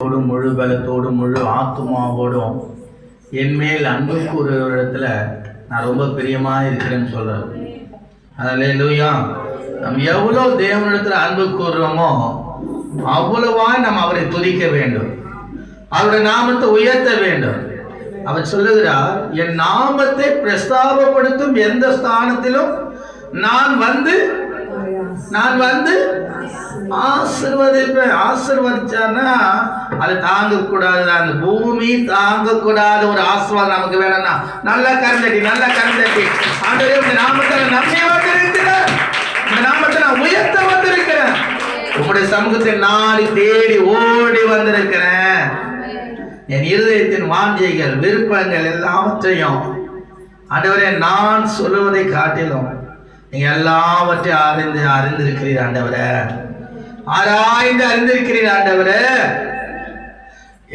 பலத்தோடும் முழு பலத்தோடும் முழு ஆத்மாவோடும் என்மேல் அன்பு கூறுவரிடத்துல நான் ரொம்ப பிரியமாக இருக்கிறேன்னு சொல்கிறேன் அதில் லூயா நம்ம எவ்வளோ தேவனிடத்தில் அன்பு கூறுறோமோ அவ்வளவா நம்ம அவரை துதிக்க வேண்டும். அவருடைய நாமத்தை உயர்த்த வேண்டும். அவர் சொல்லுகிறார் என் நாமத்தை பிரஸ்தாபப்படுத்தும் எந்த ஸ்தானத்திலும் நான் வந்து நான் வந்து ஆசிர்வதிப்பேன் ஆசிர்வதிச்சான்னா அது தாங்கக்கூடாது. அந்த பூமி தாங்கக்கூடாத ஒரு ஆசிர்வாதம் நமக்கு வேணும்னா நல்லா கரந்தட்டி நல்லா கரந்தட்டி. ஆண்டவரே உங்க நாமத்தை நம்பி வந்திருக்கிறேன் இந்த நாமத்தை நான் உயர்த்த வந்திருக்கிறேன் உங்களுடைய சமூகத்தை நாடி தேடி ஓடி வந்திருக்கிறேன். என் இருதயத்தின் வாஞ்சைகள் விருப்பங்கள் எல்லாவற்றையும் ஆண்டவரே நான் சொல்லுவதை காட்டிலும் நீங்கள் எல்லாவற்றையும் அறிந்து அறிந்திருக்கிறீர் ஆண்டவரே. ஆராய்ந்து அறிந்திருக்கிறேன் ஆண்டவரே.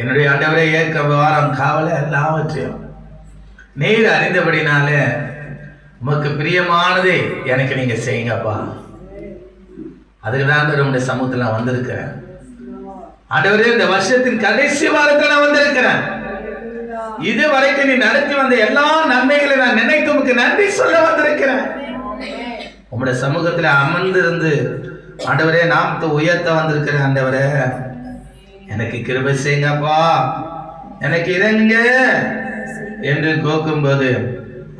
என்னுடைய ஆண்டவரை ஏற்க விவகாரம் காவல எல்லாவற்றையும் நீர் அறிந்தபடினாலே உமக்கு பிரியமானதே எனக்கு நீங்க செய்யுங்கப்பா. அதுக்கு தான் உங்களுடைய சமூகத்தில் நான் வந்திருக்கிறேன். ஆண்டவரே இந்த வருஷத்தின் கடைசி வாரத்தில் நான் வந்திருக்கிறேன். இது வரைக்கும் நீ நடத்தி வந்த எல்லா நன்மைகளை நான் நினைத்து உமக்கு நன்றி சொல்ல வந்திருக்கிறேன். உம்முடைய சமூகத்தில் அமர்ந்திருந்து ஆண்டவரே நாமத்தை உயர்த்த வந்திருக்கிறேன் ஆண்டவரே எனக்கு கிருபை செய்யுங்கப்பா. எனக்கு இறங்குங்க என்று கோக்கும்போது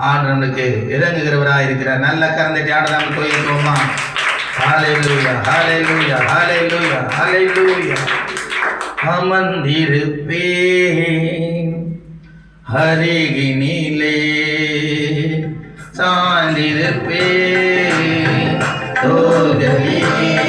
ஆண்டவனுக்கு இறங்குகிறவராக இருக்கிற நல்ல கரந்தை ஆடலாம் போயிருக்கோமா ஹாலே லூயா ஹாலே லூயா ஹாலே லூயா ஹாலே லூயா அமர்ந்திருப்பேன். ஹரிகினிலே சார்ந்திருப்பேன் தோள்களிலே Olha.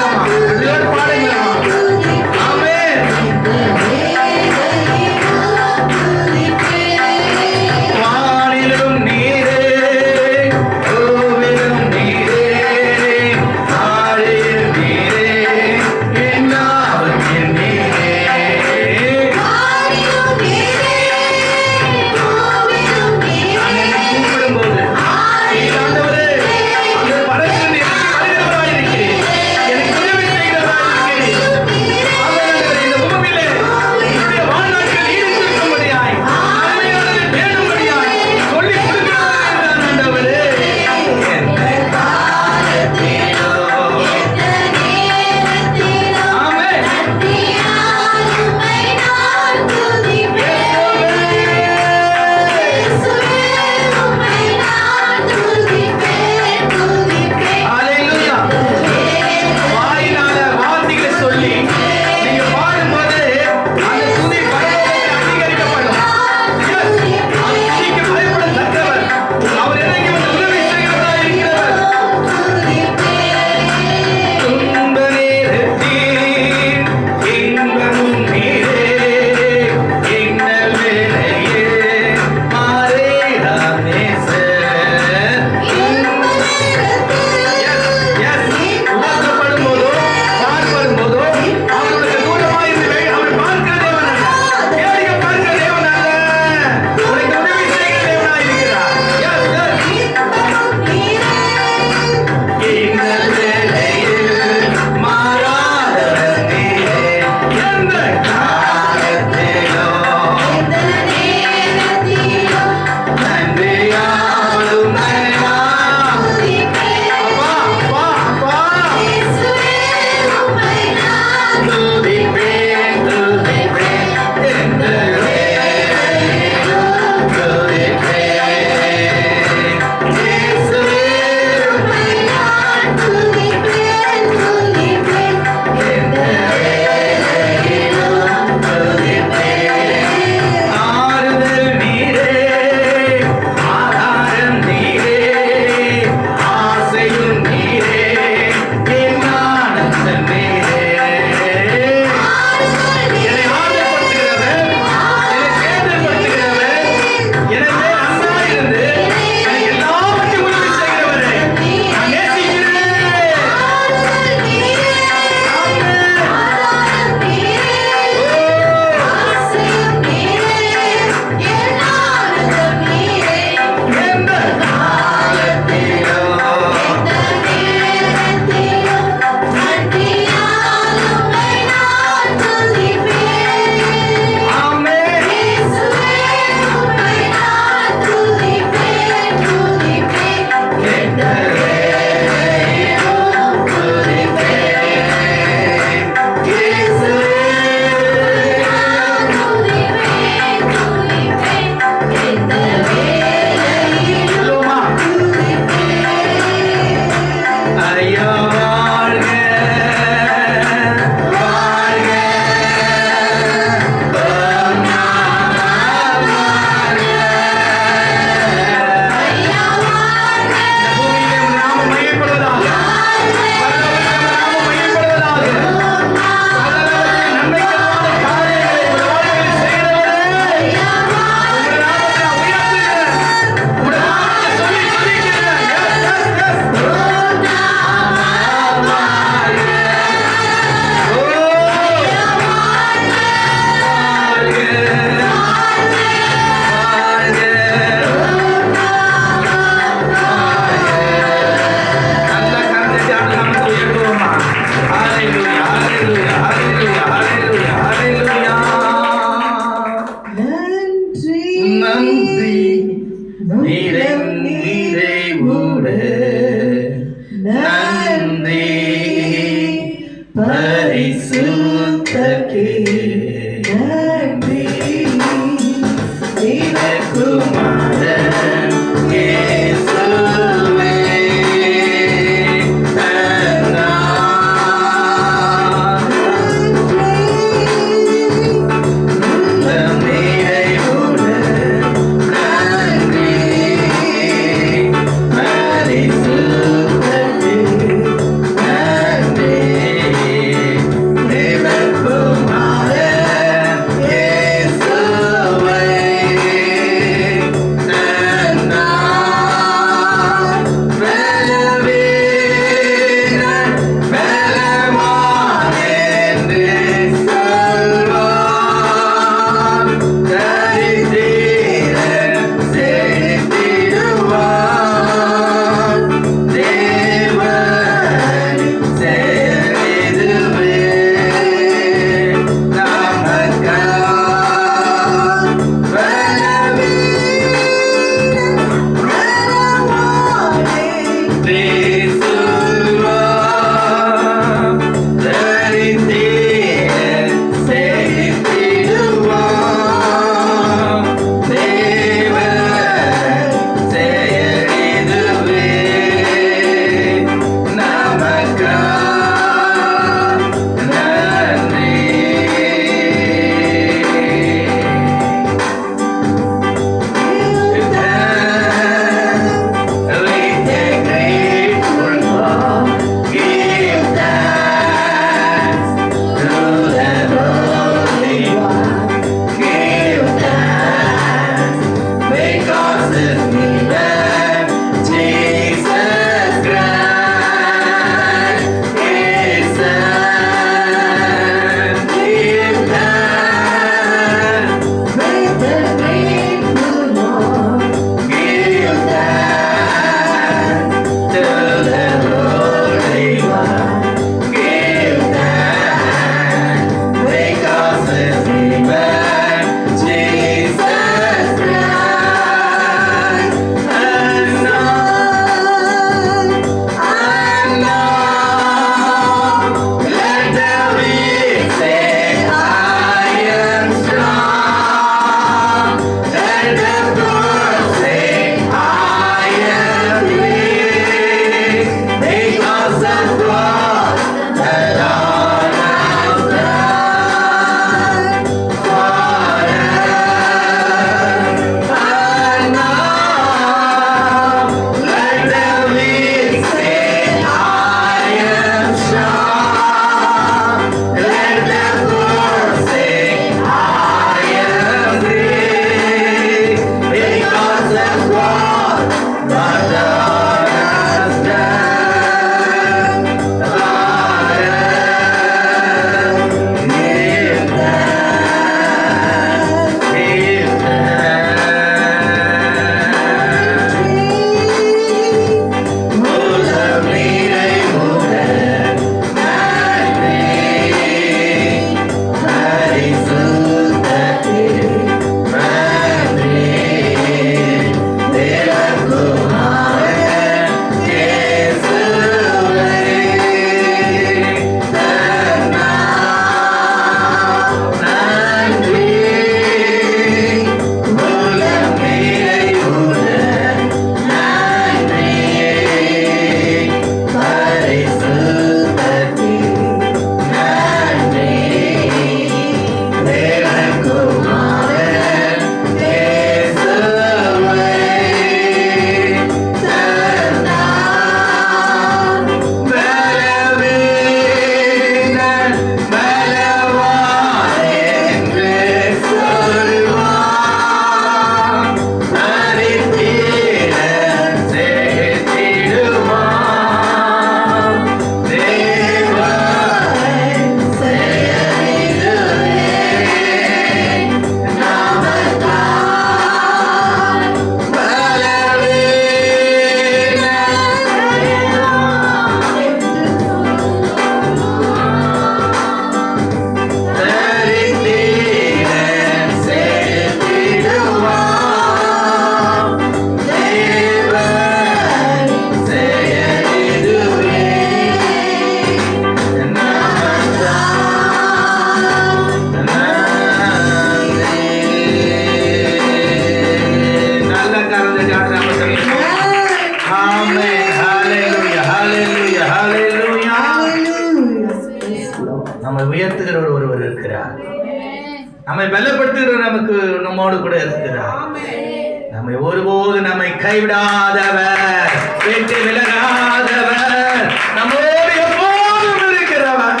நம்மை ஒருபோது நம்மை கைவிடாதவர். விட்டு விலகாதவர். நம்மோடு எப்போதும் இருக்கிறவர்.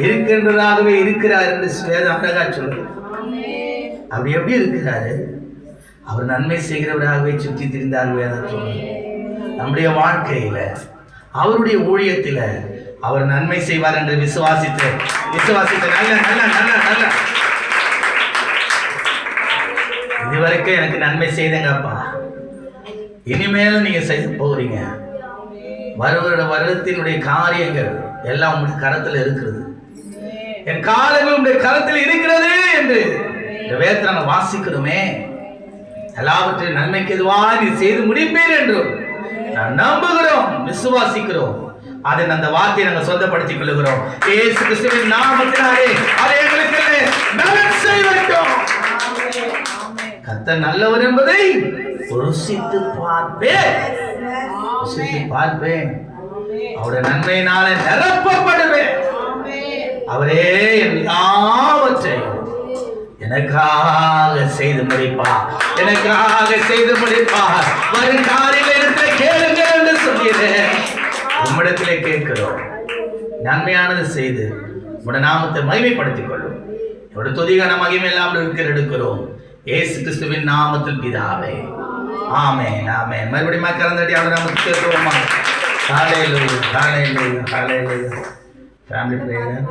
இருக்கின்றதாகவே இருக்கிறார் என்று வேதம் அழகா சொல்லுது. அப்படி எப்படி இருக்கிறாரு? அவர் நன்மை செய்கிறவராகவே சுற்றி திரிந்தார் வேதம் சொல்லுது. நம்முடைய வாழ்க்கையில அவருடைய ஊழியத்தில அவர் நன்மை செய்வார் என்று விசுவாசித்து விசுவாசித்து நல்ல நல்ல நல்ல நல்ல. இதுவரைக்கும் எனக்கு நன்மை செய்தங்கப்பா. இனிமேல் நீங்கள் செய்ய போகிறீங்க வருகிற வருடத்தினுடைய காரியங்கள் எல்லாம் உங்களுடைய கரத்தில் இருக்கிறது. என் காலங்கள் உங்களுடைய கரத்தில் இருக்கிறது என்று இந்த வேதத்தை நாங்கள் வாசிக்கிறோமே. எல்லாவற்றையும் நன்மைக்கு எதுவாக நீ செய்து முடிப்பீர் என்று நான் நம்புகிறோம் விசுவாசிக்கிறோம். அதை அந்த வார்த்தையை நாங்கள் சொந்தப்படுத்திக் கொள்ளுகிறோம். ஏசு கிறிஸ்துவின் நாமத்தினாலே அதை எங்களுக்கு நலன் செய்யட்டும். கர்த்தர் நல்லவர் என்பதை ருசித்து பார்ப்பேன். ருசித்து பார்ப்பேன். அவருடைய நன்மையினாலே நிரப்பப்படுவேன். அவரே எல்லாவற்றையும் எனக்காக செய்து முடிப்பார். எனக்காக செய்து முடிப்பார். வரும் காரியத்தில் கேளுங்கள் என்று சொல்கிறேன். உம்மிடத்திலே கேட்கிறோம். நன்மையானது செய்து உடைய நாமத்தை மகிமைப்படுத்திக் கொள்ளும். உடைய துதிகான மகிமை இல்லாமல் இருக்கிற எடுக்கிறோம். ஏசு கிறிஸ்துவின் நாமத்தில் பிதாவே. ஆமே ஆமே மறுபடியும் கலந்தடி அவர் நாம கேட்கிறோமா காலையில் காலையில் காலையில் ஃபேமிலி பிரேயர்